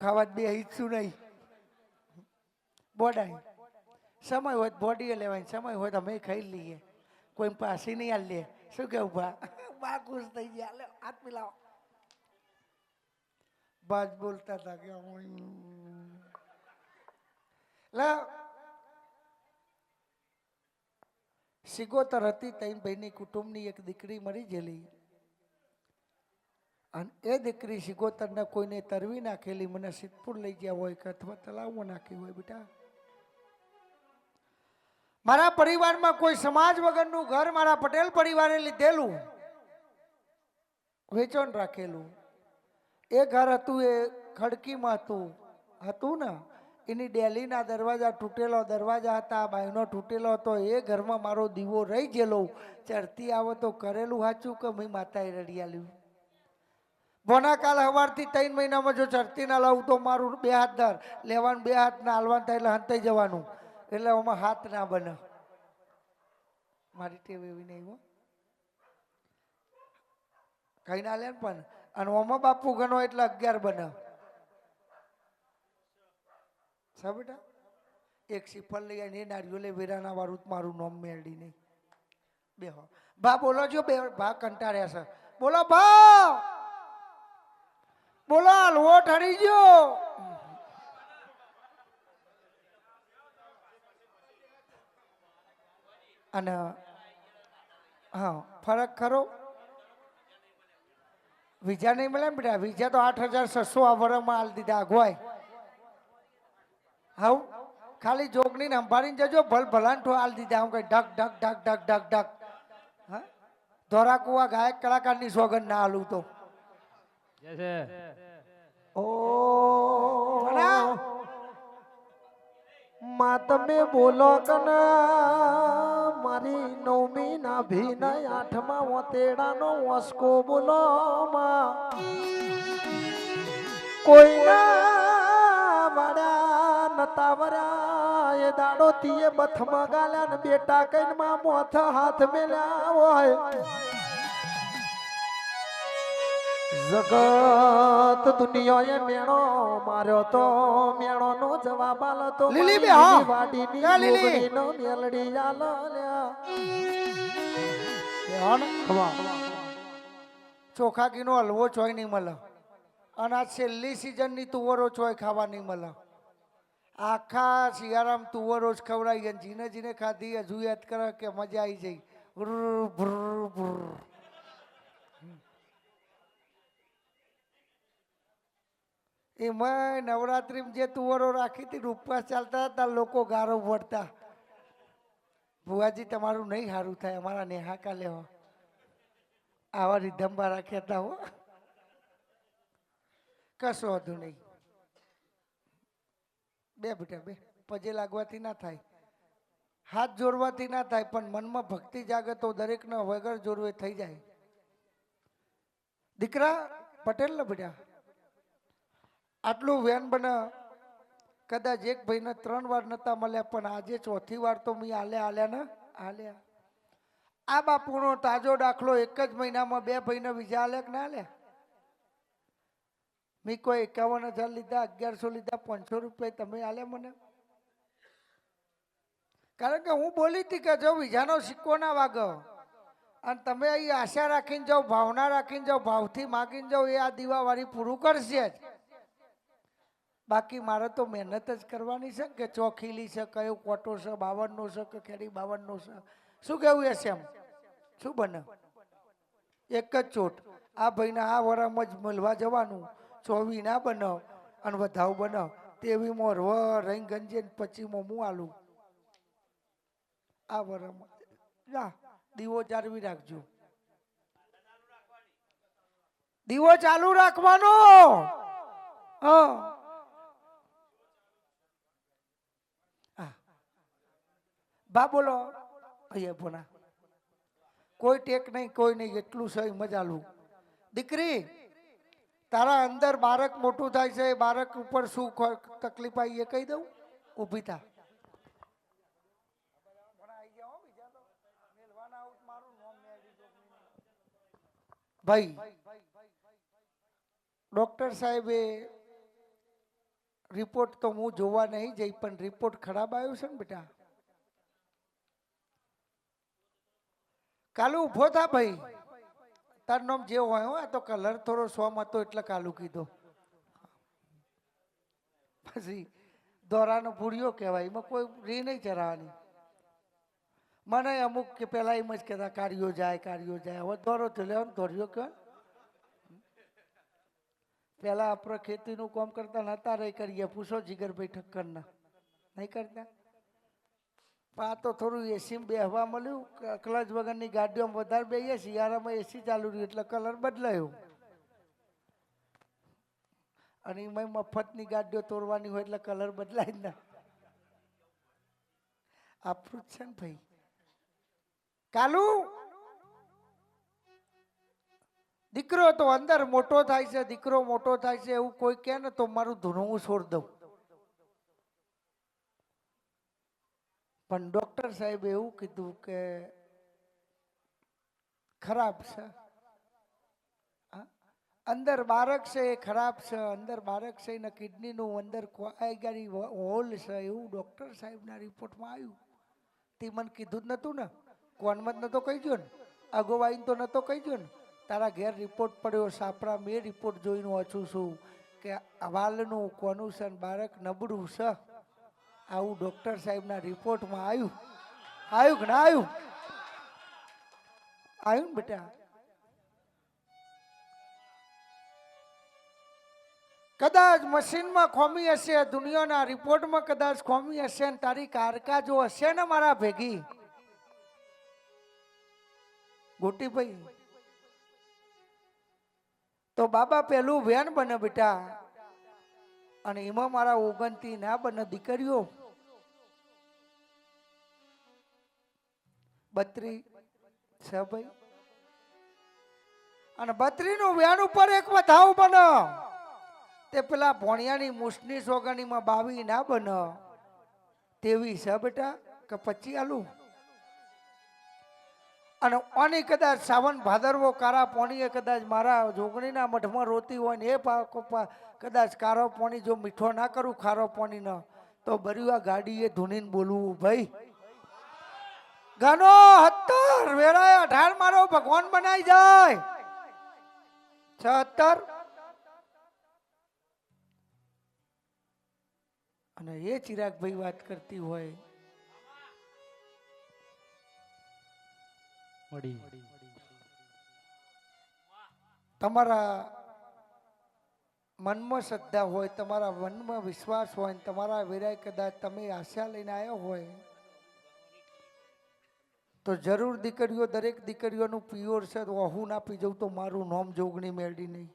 ખાવા બે ઈચ્છું નહીં. બોડાય. સમય હોય બોડીએ લેવાય, સમય હોય તો અમે ખાઈ લઈએ. કોઈ પાસે નહીં હાલ લે શું કેવું બા બા ખુશ થઈ ગયા. લે, હાથ મિલાવો. બાજ બોલતા હતા કે લે. સિગોતર હતી તૈન ભાઈની કુટુંબની એક દીકરી મરી ગયેલી. અને એ દીકરી સિગોતરને કોઈને તરવી નાખેલી, મને સિદ્ધપુર લઈ ગયા હોય કે અથવા તલાવમાં નાખી હોય બેટા. મારા પરિવારમાં કોઈ સમાજ વગરનું ઘર મારા પટેલ પરિવારે લીધેલું વેચાણ રાખેલું. એ ઘર હતું, એ ખડકીમાં હતું હતું ને. એની ડેલીના દરવાજા તૂટેલો, દરવાજા હતા, બાયનો તૂટેલો હતો. એ ઘરમાં મારો દીવો રહી ગયેલો. ચડતી આવો તો કરેલું સાચું કે મેં માતાએ રડિયાલ્યું બોના કાલ સવારથી ત્રણ મહિનામાં જો ચડતી ના લાવું તો મારું બે હાથ દર લેવાનું બે હાથ ના, હાલવાનું થાય એટલે હંતાઈ જવાનું. એટલે આમાં હાથ ના બને. મારી ટેવ એવી નહીં કઈ ના લે પણ. અને ઓમાં બાપુ ગણો એટલે અગિયાર બને. સા બેટા? એક સિફર લઈ અને નારિયો લે વેરાના વાળું મારું નોમ મેળડી નહીં. બે હો બા, બોલો છો બે ભા કંટાળ્યા છે. બોલો ભા બોલો હલવો ઠરી ગયો. અને, હા, ફરક ખરો. વિઝા નહીં મળે બેટા? વિઝા તો આઠ હજાર છસો આ વરમાં હાલ દીધા, અગવાય. હાઉ? ખાલી જોગની સંભાળીને જજો, ભલ ભલાંઠો હાલ દીધા. હું કઈ ઢક ઢક ઢક ઢક ઢક ઢક. હા? ધોરા કુવા ગાયક કલાકારની સોગંદ ના હાલું તો. છે. માં તમે બોલો કના મારી નવમી ના ભીના આઠમા ઓતેડાનો વસકો બોલો માં. કોઈના વાડ્યા નતા વર્યા એ દાડો તીએ બથમાં ગાલ્યા ને બેટા કઈનમાં મોથ હાથ મેલ્યા હોય. જગત દુનિયાએ મેણો માર્યો તો મેણો નો જવાબ આલો તો લીલી બે, હા. વાડીની લીલી? નો મેલડી આલો લ્યા. ચોખા ઘીનો હલવો ચોય નહીં મળે અને આ છેલ્લી સિઝનની તુવરો ચોય ખાવા નહીં મળે આખા શિયાળામાં તુવરો જ ખવડાવી જીને જીને ખાધી હજુ યાદ કરે કે મજા આવી જઈ ભ્રુર, ભ્રુર, ભ્રુર. એમાં નવરાત્રિમાં જે તુવરો રાખી હતી ઉપવાસ ચાલતા હતા લોકો ગારો વળતા. ભુવાજી, તમારું નહીં સારું થાય, અમારા નેહાકા લેવા. આવા રીધંબા રાખ્યા હતા હો. કશો વાંધો નહીં. બે બેટા, બે. પજે લાગવાથી ના થાય. હાથ જોડવાથી ના થાય, પણ મનમાં ભક્તિ જાગે તો દરેકના વગર જોડવે થઈ જાય. દીકરા, પટેલ ને બેટા? આટલું વેન બને. કદાચ એક ભાઈને ત્રણ વાર નતા મળ્યા, પણ આજે ચોથી વાર તો મેં આલ્યા આલ્યા ને આલ્યા. આ બાપુનો તાજો દાખલો એક જ મહિનામાં બે ભાઈને બીજા આલ્યા કે ના આલ્યા? મેં કોઈ એકાવન હજાર લીધા, અગિયારસો લીધા, પાંચસો રૂપિયા તમે આલ્યા મને? કારણ કે હું બોલી હતી કે જો બીજાનો સિક્કો ના વાગો, અને તમે અહીં આશા રાખીને જાઓ, ભાવના રાખીને જાઓ, ભાવથી માગીને જાઓ, એ આ દીવાવાળી પૂરું કરશે જ. બાકી મારે તો મહેનત જ કરવાની છે કે ચોખીલી છે, કયો કોટો છે, બાવનનો છે કે ખેડી બાવનનો છે? શું કેવું એ એમ શું બને? એક જ ચોટ. આ ભાઈને આ વરામાં જ મળવા જવાનું. ચોવી ના બનાવ અને વધાવ બનાવ તેવી મો વ રંગ ગંજે પચીમાં હું આલું. આ વરામાં. જા, દીવો જાળવી રાખજો. દીવો ચાલુ રાખવાનો. હા. બા બોલો અહીંયા ભોના કોઈ ટેક નહીં, કોઈ નહીં, એટલું સહી મજાલું દીકરી, તારા અંદર બાળક મોટું થાય છે, બાળક ઉપર શું તકલીફ આવી એ કહી દઉં? ઊભી થા. ભાઈ, ડોક્ટર સાહેબે રિપોર્ટ તો હું જોવા નહીં જઈ, પણ રિપોર્ટ ખરાબ આવ્યો છે ને બેટા. કાલુ ઊભો થા ભાઈ. તાર નામ જે હોય હો, આ તો કલર થોડો સોમ હતો એટલે કાલુ કીધો. પછી દોરાનો પૂરીઓ કહેવાય એમાં કોઈ રી નહીં ચરાવાની. મને અમુક કે પેલા એમ જ કહેતા કાર્યો જાય કાર્યો જાય. હવે દોરો તો લેવાનો દોર્યો કહેવાય પેલા આપણે ખેતીનું કામ કરતા નતા રહી કરીએ. પૂછો જીગરભાઈ ઠક્કરના. નહીં કરતા? આ તો થોડું એસી બેહવા મળ્યું. ક્લચ વગરની ગાડીઓમાં વધારે બેહીએ, શિયાળામાં એસી ચાલુ રહ્યું એટલે કલર બદલાયો. અને એમાં મફતની ગાડીઓ તોડવાની હોય એટલે કલર બદલાય જ ના. આપણું જ છે ને ભાઈ. કાલુ? દીકરો તો અંદર મોટો થાય છે, દીકરો મોટો થાય છે, એવું કોઈ કહે ને તો મારું હું છોડ દઉં. પણ ડોક્ટર સાહેબ એવું કીધું કે ખરાબ છે? અંદર બાળક છે એ ખરાબ છે, અંદર બાળક છે એના કિડનીનું અંદર આઈગારી હોલ છે એવું ડૉક્ટર સાહેબના રિપોર્ટમાં આવ્યું. તે મને કીધું જ નહોતું ને. કોનમાં જ નતો કહી ગયો ને. અગોવાઈને તો નહોતો કહી ગયો ને. તારા ઘેર રિપોર્ટ પડ્યો, સાપરા મેં રિપોર્ટ જોઈને વાંચું છું કે વાલનું કોનું છે બાળક નબળું છે. આવું ડોક્ટર સાહેબના રિપોર્ટમાં આવ્યું. આવ્યું કે ના આવ્યું? આવ્યું ને બેટા. કદાચ મશીનમાં ખોમી હશે, દુનિયાના રિપોર્ટમાં કદાચ ખોમી હશે ને તારી કારકા જો હશે ને મારા ભેગી. ગોટીભાઈ, તો બાબા પેલું વેન બને બેટા. અને એમાં મારા ઓગણતી ના બને દીકરીઓ. બત્રી છે ભાઈ? અને બત્રીનું વ્યાન ઉપર એક વધાવ બનો. તે પેલા ભોણિયાની મુસની સોગણીમાં બાવી ના બનો. તેવી છે બેટા, કે પછી આલું? અને ઓની કદાચ સાવન ભાદરવો કારા પોણીએ કદાચ મારા જોગણીના મઠમાં રોતી હોય ને એ પાકો કદાચ કારો પોણી જો મીઠો ના કરું, ખારો પોણીનો, તો બર્યું આ ગાડીએ ધૂનીને બોલવું, ભાઈ. ગાનો હત્તર. વેરાય અઢાર મારો ભગવાન બનાવી જાય. છહત્તર અને એ ચિરાગભાઈ વાત કરતી હોય. મળી. તમારા મનમાં શ્રદ્ધા હોય તમારા મનમાં વિશ્વાસ હોય તમારા વિરાય કદાચ તમે આશા લઈને આવ્યો હોય તો જરૂર દીકરીઓ દરેક દીકરીઓનું પિયોર છે તો હું ના પી જઉં તો મારું નોમ જોગણી મેળવી નહીં.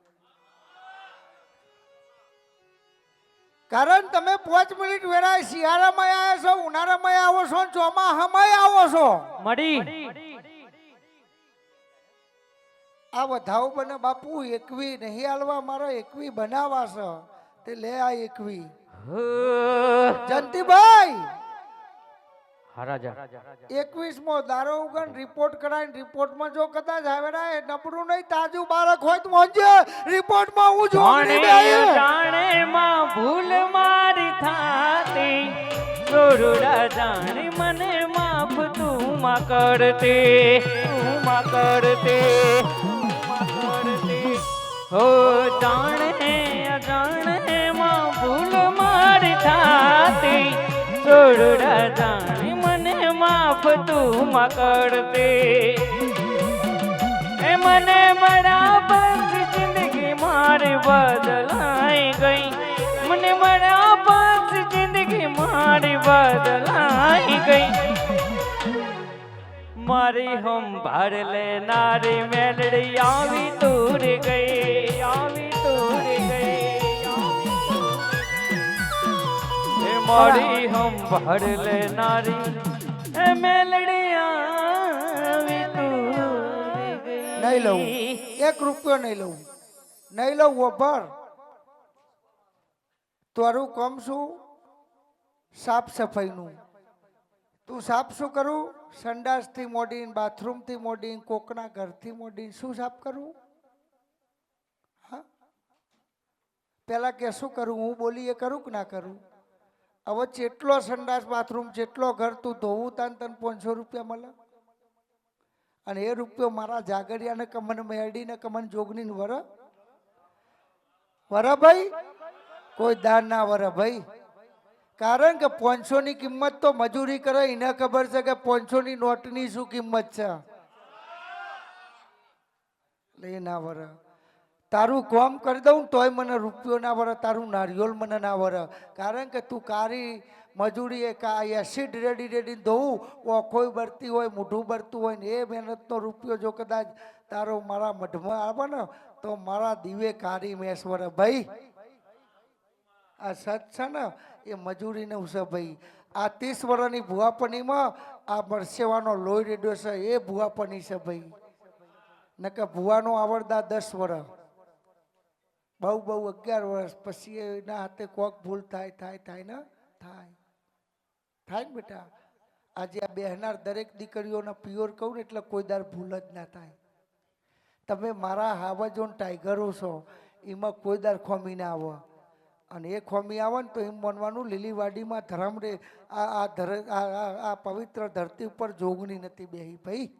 કારણ તમે પાંચ મિનિટ વેરાય શિયાળામાં આવ્યા છો ઉનાળામાં આવો છો ચોમાહામાં આવો છો. મળી. આ વધાવ બને બાપુ એકવી નહીં હાલવા મારો એકવી બનાવા છે તે લે આ એકવી. જંતીભાઈ એકવીસમો દારો રિપોર્ટ કરાવીને રિપોર્ટમાં જો કદાચ આવેલા એ નબળું નહીં તાજું બાળક હોય તો મોંજે. રિપોર્ટમાં હું જોગણી જાણે માં ભૂલ મારી થાતી. ગોરુડા જાણે મને માફ તું માં કરતે. તું માં કરતે. હો જાણે અજાણે માં ભૂલ મારી થાતી. ગોરુડા જાણે માફ તું મકડતે એ મને બરાબર જિંદગી મારી બદલાઈ ગઈ. મને બરાબર જિંદગી મારી બદલાઈ ગઈ. મારી સંભાળ લેનારી મેલડી આવી દૂર ગઈ. આવી દૂર ગઈ. મારી સંભાળ લેનારી નહીં લઉં. એક રૂપિયો નહીં લઉં. નહીં લઉં, વભર. તારું કામ શું? સાફ સફાઈનું. તું સાફ શું કરું? સંડાસથી મોડીને, બાથરૂમથી મોડીને, કોકના ઘરથી મોડીને શું સાફ કરું? હા? પહેલાં કે શું કરું? હું બોલી એ કરું કે ના કરું? હવે જેટલો સંડાસ બાથરૂમ, જેટલો ઘર તું ધોવું તાન તને પાંચસો રૂપિયા મળે? અને એ રૂપિયો મારા જાગરિયાને કમન મેળીને કમન જોગની વર? વર ભાઈ? કોઈ દાન ના વર ભાઈ. કારણ કે પાંચસો ની કિંમત તો મજૂરી કરે, એને ખબર છે કે પાંચસો ની નોટની શું કિંમત છે? એટલે એ ના વર. તારું કોમ કરી દઉં તોય મને રૂપિયો ના વર તારું નારિયોલ મને ના વર કારણ કે તું કારી મજૂરી એ કા એસિડ રેડી રેડી ધોવું, ઓખોય બરતી હોય, મોઢું બરતું હોય ને એ મહેનતનો રૂપિયો જો કદાચ તારો મારા મઢમાં આવે ને, તો મારા દીવે કારી મેશ્વર વર ભાઈ, આ સત છે ને, એ મજૂરીનું છે ભાઈ. આ ત્રીસ વર્ષની ભુવાપણીમાં આ મરસેવાનો લોહી રેડ્યો છે, એ ભુવાપણી છે ભાઈ. નકર ભુવાનો આવડતા દસ વર્ષ બહુ બહુ અગિયાર વર્ષ પછી એના હાથે કોક ભૂલ થાય થાય થાય, ને? થાય. થાય ને બેટા? આજે આ બહેનાર દરેક દીકરીઓના પ્યોર કહું ને એટલે કોઈ દાર ભૂલ જ ના થાય. તમે મારા હાવજો ને ટાઈગરો છો, એમાં કોઈ દાર ખોમી ના આવે. અને એ ખોમી આવે ને તો એમ બનવાનું લીલીવાડીમાં ધરમ રે આ આ ધર આ પવિત્ર ધરતી ઉપર જોગણી નથી બેહી ભાઈ.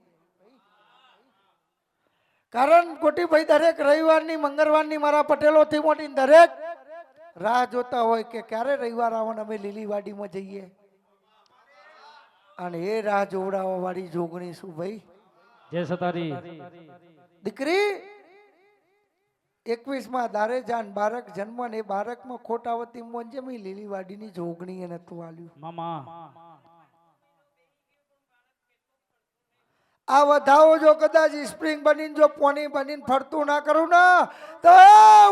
કારણ કોટીભાઈ દરેક રવિવારની મંગળવારની મારા પટેલોથી મોટી દરેક રાહ જોતા હોય કે ક્યારે રવિવાર આવે અમે લીલીવાડીમાં જઈએ. અને એ રાહ જોવડાવવા વાળી જોગણી શું ભાઈ? જય સતારી. દીકરી એકવીસમાં દારે જાન બાળક જન્મ ને એ બાળકમાં ખોટાવતી મોન જેમ લીલીવાડીની જોગણી એને તું આલ્યું. મામા. આ વધાવો જો કદાચ સ્પ્રિંગ બનીને જો પોની બનીને ફરતું ના કરું ને તો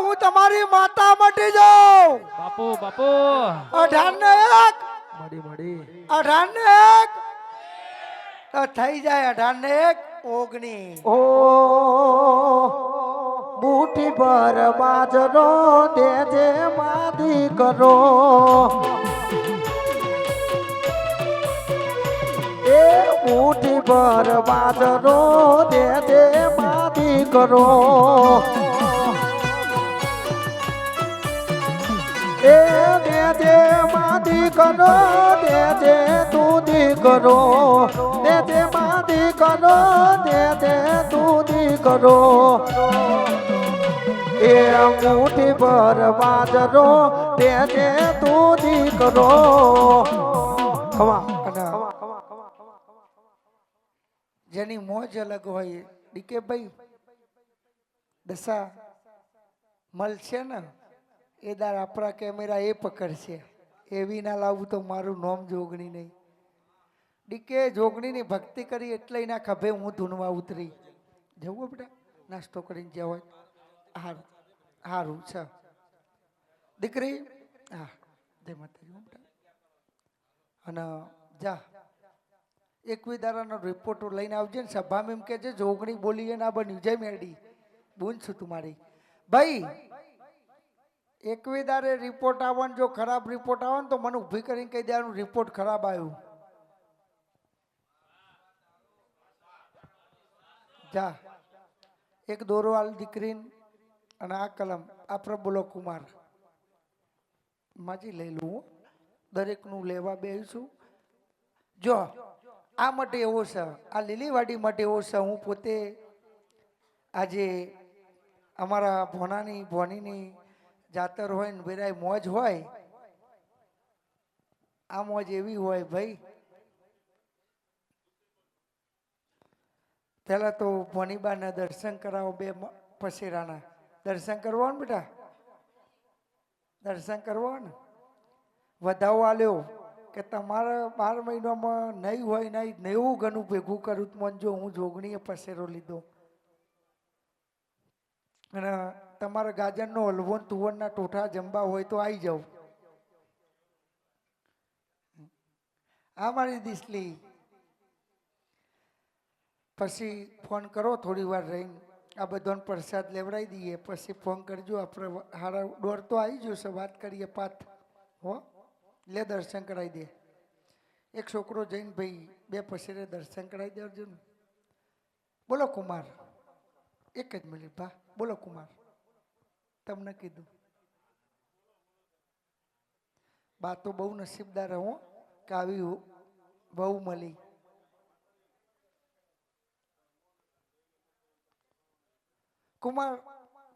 હું તમારી માતા મટી જાઉં. બાપુ બાપુ. અઢાર ને એક. મળી મળી. અઢાર ને એક. તો થઈ જાય અઢાર ને એક ઓગણી. ઓ મુઠ્ઠી પર બાજરો દેજે માધી કરો. એ મુઠ્ઠી પર બાજરો દે માદી કરો. એ દે માદી કરો, દે દૂધી કરો. દે માદી કરો, દે દૂધી કરો. એ મુઠી પર બાજરો દે દૂધી કરો. ખમા અને જેની મોજ અલગ હોય, ડીકે ભાઈ, દશા મળશે ને, એ દાર આપણા કેમેરા એ પકડશે. એવી ના લાવું તો મારું નોમ જોગણી નહીં. ડીકે જોગણીની ભક્તિ કરી એટલે એના ખભે હું ધૂનવા ઉતરી. જવું બેટા નાસ્તો કરીને જ્યાં સારું હારું છે. દીકરી? હા, જય માતાજી બેટા. અને જા. એકવી દારાનો રિપોર્ટ લઈને આવજે ને સભામાં એમ કે છે જોગણી બોલીએ ના બન્યું જય મેડી બૂન છું તું ભાઈ એકવી દારે રિપોર્ટ આવવાનો જો ખરાબ રિપોર્ટ આવે ને તો મને ઊભી કરીને કહી દેવાનું રિપોર્ટ ખરાબ આવ્યું. જા. એક દોરવાલ દીકરીને અને આ કલમ, આ પ્રબુલો કુમાર. માજી લઈ લઉં. દરેકનું લેવા બેસું જો આ માટે એવો છે, આ લીલીવાડી માટે એવો છે, હું પોતે આજે અમારા ભોનાની ભોનીની જાતર હોય ને બેરાય મોજ હોય, આ મોજ એવી હોય ભાઈ. પહેલાં તો ભોનીબાના દર્શન કરાવો બે પસેરાના દર્શન કરવા ને બેટા? દર્શન કરવો ને વધાવો આલ્યો. કે તમારા બાર મહિનામાં નહીં હોય નહીં નેવું ગણું ભેગું કરું તો મને જો હું જોગણીએ પસેરો લીધો. અને તમારા ગાજરનો હલવો તુવરના ટોઠા જમવા હોય તો આવી જાઉં આ મારી દિસલી. પછી ફોન કરો થોડી વાર રહીને. આ બધાને પ્રસાદ લેવડાવી દઈએ. પછી ફોન કરજો. આપણે હારા દોર તો આવી જશે વાત કરીએ પાથ. હો. લે દર્શન કરાવી દે. એક છોકરો જઈને ભાઈ બે પછીરે દર્શન કરાવી દે અર્જુન. બોલો કુમાર. એક જ મિનિટ, ભા. બોલો કુમાર. તમને કીધું. બા તો બહુ નસીબદાર હું કે આવી બહુ મળી. કુમાર,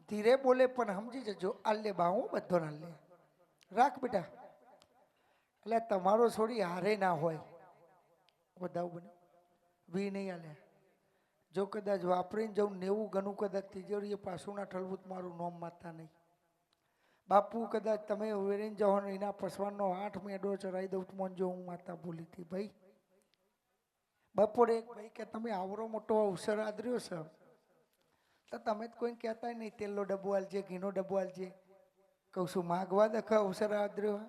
ધીરે બોલે પણ સમજી જજો આલે બા હું, બધો ના લે રાખ બેટા. એટલે તમારો છોડી હારે ના હોય. વધાવ બને. વી નહીં હાલે. જો કદાચ વાપરીને જવું નેવું ગણું કદાચ તિજોરીએ એ ના ઠલવું તો મારું નોમ માતા નહીં. બાપુ કદાચ તમે વેરીને જાઓ ને એના પસવાનો આઠ મેડો ચડાવી દઉં તો જો હું માતા ભૂલી હતી ભાઈ. બપોરે એક ભાઈ કે, તમે આવરો મોટો અવસર આદર્યો છે. તો તમે જ કોઈને કહેતા નહીં, તેલનો ડબ્બો આલજે, ઘીનો ડબ્બો આલજે. કહું છું, માગવા દખા અવસર આદર્યો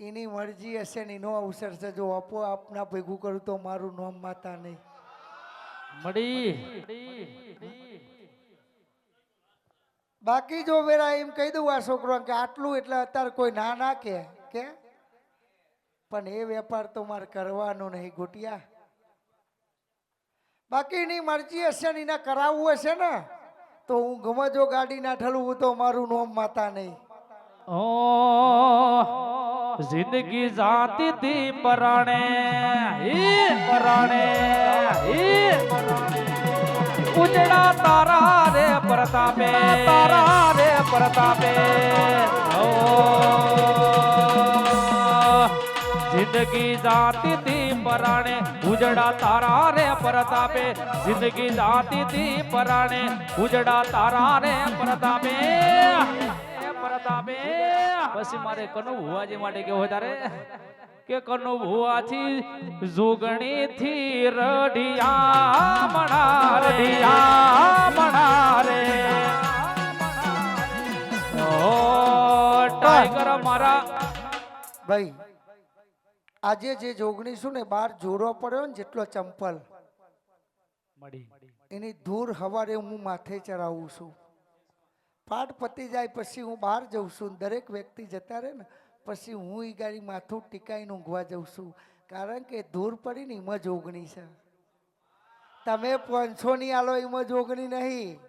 એની મરજી હશે ને એનો અવસર છે. જો આપો આપના ભેગું કરું તો મારું નામ માતા નહીં. મળી. બાકી જો વેરા એમ કહી દઉં આ છોકરો કે આટલું એટલે અત્યારે કોઈ ના ના કે કે? પણ એ વેપાર તો મારે કરવાનો નહીં ગોટિયા બાકી એની મરજી હશે ને એના કરાવવું હશે ને તો હું ગમે જો ગાડી ના ઠલવું તો મારું નોમ માતા નહીં. ઓ જિંદગી જાતી તી પરાણે. હી પરાણે, હી ઉજળા તારા રે પ્રતાપે. તારા રે પ્રતાપે. ઓ જિંદગી જાતી તી પરાણે. ઉજડા તારા રે પ્રતાપે. જિંદગી જાતી તી પરાણે. ઉજડા તારા રે પ્રતાપે. પ્રતાપે પછી મારે કનુ ભુવાજી માટે કેવું હોય તારે? કે કનુ ભુવાથી જોગણી થી રઢિયા મણા રઢિયા મણા રે. ઓ ટાઈગર મારા. ભાઈ આજે જે જોગણી શું ને બહાર જોરો પડ્યો ને જેટલો ચંપલ. એની ધૂર હવારે હું માથે ચડાવું છું. પાઠ પતી જાય પછી હું બહાર જઉં છું. દરેક વ્યક્તિ જતા રહે ને, પછી હું એ ગાડી માથું ટીકાઈને ઊંઘવા જઉં છું. કારણ કે દૂર પડી ને જ ઓગણી છે. તમે પાંચસો ની આલો જ ઓગણી નહીં.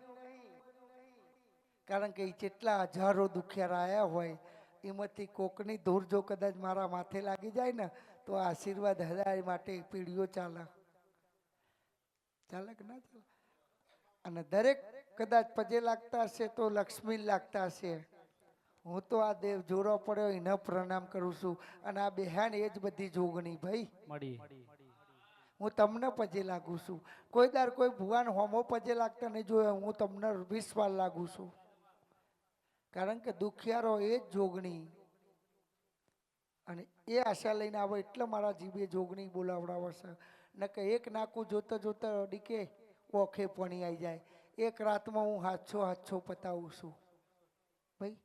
કારણ કે એ જેટલા હજારો દુખિયારા આવ્યા હોય, એમાંથી કોકની દૂર જો કદાચ મારા માથે લાગી જાય ને, તો આશીર્વાદ હજાર માટે પીડીઓ ચાલે. ચાલે કે ના ચાલે? અને દરેક કદાચ પજે લાગતા હશે તો લક્ષ્મી લાગતા હશે. હું તો આ દેવ જોરો પડ્યો એને પ્રણામ કરું છું. અને આ બેહાન એ જ બધી જોગણી ભાઈ. મળી. હું તમને પજે લાગુ છું. કોઈ દાર કોઈ ભુવાન હોમો પજે લાગતા નહીં જોયો હું તમને વિશ્વાસ લાગુ છું. કારણ કે દુખિયારો એ જ જોગણી. અને એ આશા લઈને આવો એટલે મારા જીભે જોગણી બોલાવડાવશે ન ને કે એક નાકું જોતા જોતા ડીકે ઓખે પણી આવી જાય. એક રાતમાં હું હાથસો હાથસો પતાવું છું. ભાઈ